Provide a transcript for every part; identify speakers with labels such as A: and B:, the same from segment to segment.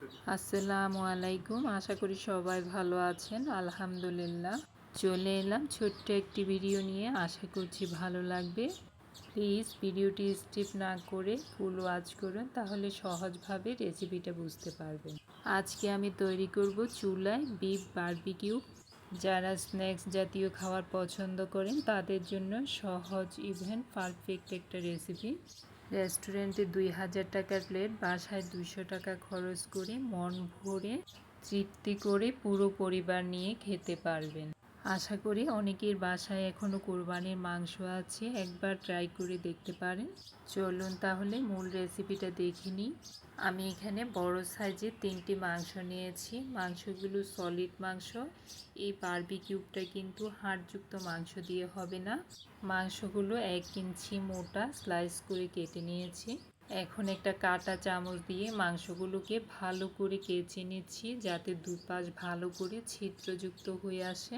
A: আসসালামু আলাইকুম। আশা করি সবাই ভালো আছেন। আলহামদুলিল্লাহ। চলে এলাম ছোট্ট একটি ভিডিও নিয়ে। আশা করছি ভালো লাগবে। প্লিজ ভিডিওটি স্কিপ না করে ফুল ওয়াচ করুন, তাহলে সহজভাবে রেসিপিটা বুঝতে পারবেন। আজকে আমি তৈরি করব চুলায় বিফ বারবিকিউ। যারা স্ন্যাক্স জাতীয় খাবার পছন্দ করেন, তাদের জন্য সহজ, ইভেন পারফেক্ট একটা রেসিপি। রেস্টুরেন্টে দুই হাজার টাকার প্লেট, বাসায় দুইশো টাকা খরচ করে মন ভরে তৃপ্তি করে পুরো পরিবার নিয়ে খেতে পারবেন। আশা করি অনেকের বাসায় এখনও কোরবানির মাংস আছে, একবার ট্রাই করে দেখতে পারেন। চলুন তাহলে মূল রেসিপিটা দেখে নিই। আমি এখানে বড় সাইজের তিনটি মাংস নিয়েছি। মাংসগুলো সলিড মাংস। এই বারবি কিউবটা কিন্তু হাড়যুক্ত মাংস দিয়ে হবে না। মাংসগুলো এক ইঞ্চি মোটা স্লাইস করে কেটে নিয়েছি। এখন একটা কাটা চামচ দিয়ে মাংসগুলোকে ভালো করে কেচে নিচ্ছি যাতে দুপাশ ভালো করে ছিদ্রযুক্ত হয়ে আসে।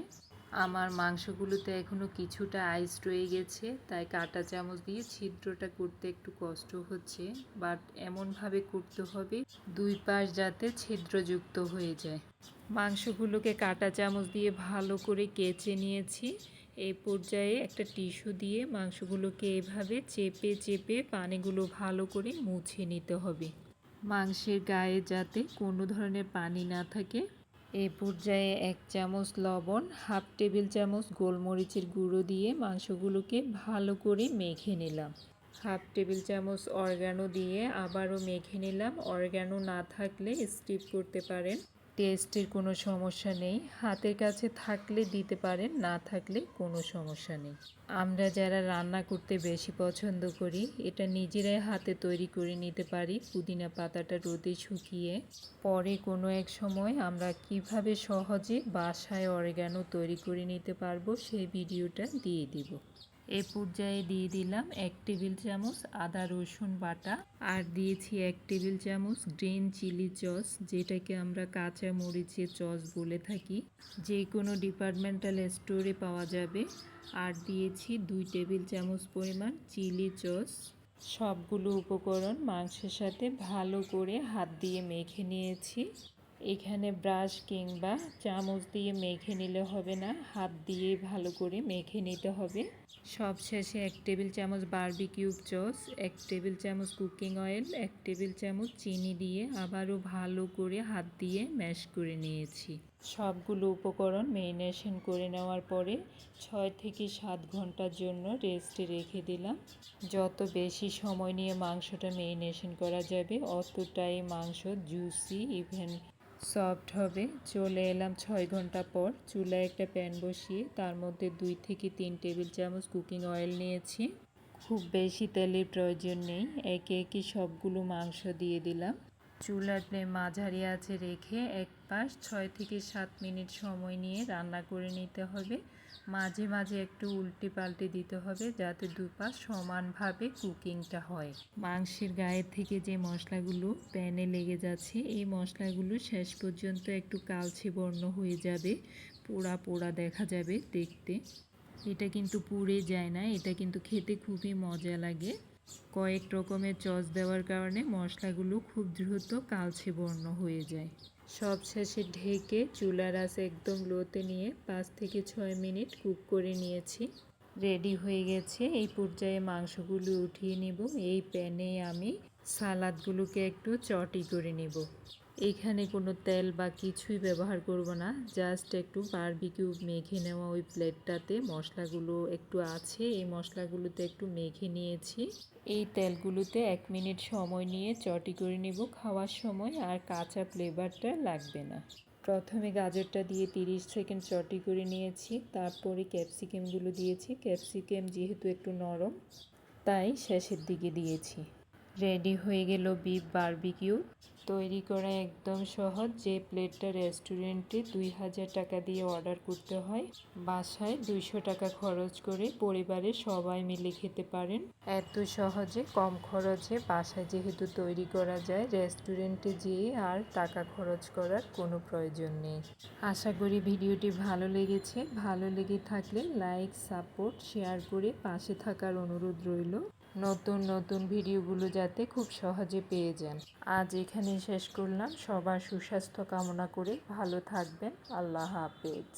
A: আমার মাংসগুলোতে এখনও কিছুটা আইস রয়ে গেছে, তাই কাটা চামচ দিয়ে ছিদ্রটা করতে একটু কষ্ট হচ্ছে বাট এমনভাবে করতে হবে দুই পাশ যাতে ছিদ্রযুক্ত হয়ে যায়। মাংসগুলোকে কাটা চামচ দিয়ে ভালো করে কেচে নিয়েছি। এই পর্যায়ে একটা টিস্যু দিয়ে মাংসগুলোকে এভাবে চেপে চেপে পানিগুলো ভালো করে মুছে নিতে হবে। মাংসের গায়ে যাতে কোনো ধরনের পানি না থাকে এই পর্যায়ে এক চামচ লবণ, হাফ টেবিল চামচ গোলমরিচের গুঁড়ো দিয়ে মাংসগুলোকে ভালো করে মেখে নিলাম। হাফ টেবিল চামচ অর্গানো দিয়ে আবারও মেখে নিলাম। অর্গ্যানো না থাকলে স্টিপ করতে পারেন। টেস্টের কোনো সমস্যা নেই। হাতের কাছে থাকলে দিতে পারেন, না থাকলে কোনো সমস্যা নেই। আমরা যারা রান্না করতে বেশি পছন্দ করি, এটা নিজেরাই হাতে তৈরি করে নিতে পারি পুদিনা পাতাটা রোদে শুকিয়ে। পরে কোনো এক সময় আমরা কীভাবে সহজে বাসায় অরেগানো তৈরি করে নিতে পারব সেই ভিডিওটা দিয়ে দিব। এ পর্যায়ে দিয়ে দিলাম এক টেবিল চামচ আদা রসুন বাটা আর দিয়েছি এক টেবিল চামচ গ্রিন চিলি চস যেটাকে আমরা কাঁচা মরিচের চস বলে থাকি। যে কোনো ডিপার্টমেন্টাল স্টোরে পাওয়া যাবে। আর দিয়েছি দুই টেবিল চামচ পরিমাণ চিলি চস সবগুলো উপকরণ মাংসের সাথে ভালো করে হাত দিয়ে মেখে নিয়েছি। এখানে ব্রাশ কিংবা চামচ দিয়ে মেখে নিলে হবে না। হাত দিয়ে ভালো করে মেখে নিতে হবে। সব শেষে এক টেবিল চামচ বারবি কিউব চস এক টেবিল চামচ কুকিং অয়েল, এক টেবিল চামচ চিনি দিয়ে আবারও ভালো করে হাত দিয়ে ম্যাশ করে নিয়েছি। সবগুলো উপকরণ মেরিনেশন করে নেওয়ার পরে ছয় থেকে সাত ঘণ্টার জন্য রেস্টে রেখে দিলাম। যত বেশি সময় নিয়ে মাংসটা মেরিনেশন করা যাবে, অতটাই মাংস জুসি, ইভেন সফট হবে। চলে এলাম ছয় ঘণ্টা পর। চুলায় একটা প্যান বসিয়ে তার মধ্যে দুই থেকে তিন টেবিল চামচ কুকিং অয়েল নিয়েছি। খুব বেশি তেলের প্রয়োজন নেই। একে একে সবগুলো মাংস দিয়ে দিলাম। চুলার মাঝারি আছে রেখে এক পাশ ছয় থেকে সাত মিনিট সময় নিয়ে রান্না করে নিতে হবে। মাঝে মাঝে একটু উল্টে পাল্টে দিতে হবে যাতে দুপাশ সমানভাবে কুকিংটা হয়। মাংসের গায়ের থেকে যে মশলাগুলো প্যানে লেগে যাচ্ছে, এই মশলাগুলো শেষ পর্যন্ত একটু কালচে বর্ণ হয়ে যাবে। পোড়া পোড়া দেখা যাবে দেখতে। এটা কিন্তু পুড়ে যায় না, এটা কিন্তু খেতে খুবই মজা লাগে। কয়েক রকমের চচ দেওয়ার কারণে মশলাগুলো খুব দ্রুত কালচে বর্ণ হয়ে যায়। সব শেষে ঢেকে চুলার আঁচ একদম লোতে নিয়ে পাঁচ থেকে ছয় মিনিট কুক করে নিয়েছি। রেডি হয়ে গেছে, এই পর্যায়ে মাংসগুলো উঠিয়ে নেব। এই প্যানে আমি সালাদগুলোকে একটু চটি করে নেব। এখানে কোনো তেল বা কিছুই ব্যবহার করব না জাস্ট একটু বারবিকিউ মেখে নেওয়া ওই প্লেটটাতে মশলাগুলো একটু আছে, এই মশলাগুলোতে একটু মেখে নিয়েছি। এই তেলগুলোতে এক মিনিট সময় নিয়ে চটি করে নেব, খাওয়ার সময় আর কাঁচা ফ্লেভারটা লাগবে না। প্রথমে গাজরটা দিয়ে 30 সেকেন্ড চটি করে নিয়েছি, তারপরে ক্যাপসিকামগুলো দিয়েছি ক্যাপসিকাম যেহেতু একটু নরম, তাই শেষের দিকে দিয়েছি। রেডি হয়ে গেল বিফ বারবিকিউ তৈরি করা একদম সহজ। যে প্লেটটা রেস্টুরেন্টে দুই হাজার টাকা দিয়ে অর্ডার করতে হয়, বাসায় দুইশো টাকা খরচ করে পরিবারের সবাই মিলে খেতে পারেন। এত সহজে, কম খরচে বাসায় যেহেতু তৈরি করা যায়, রেস্টুরেন্টে যেয়ে আর টাকা খরচ করার কোনো প্রয়োজন নেই। আশা করি ভিডিওটি ভালো লেগেছে। ভালো লেগে থাকলে লাইক, সাপোর্ট, শেয়ার করে পাশে থাকার অনুরোধ রইল। নতুন নতুন ভিডিওগুলো যাতে খুব সহজে পেয়ে যান। আজ এখানেই শেষ করলাম। সবার সুস্বাস্থ্য কামনা করে ভালো থাকবেন। আল্লাহ হাফেজ।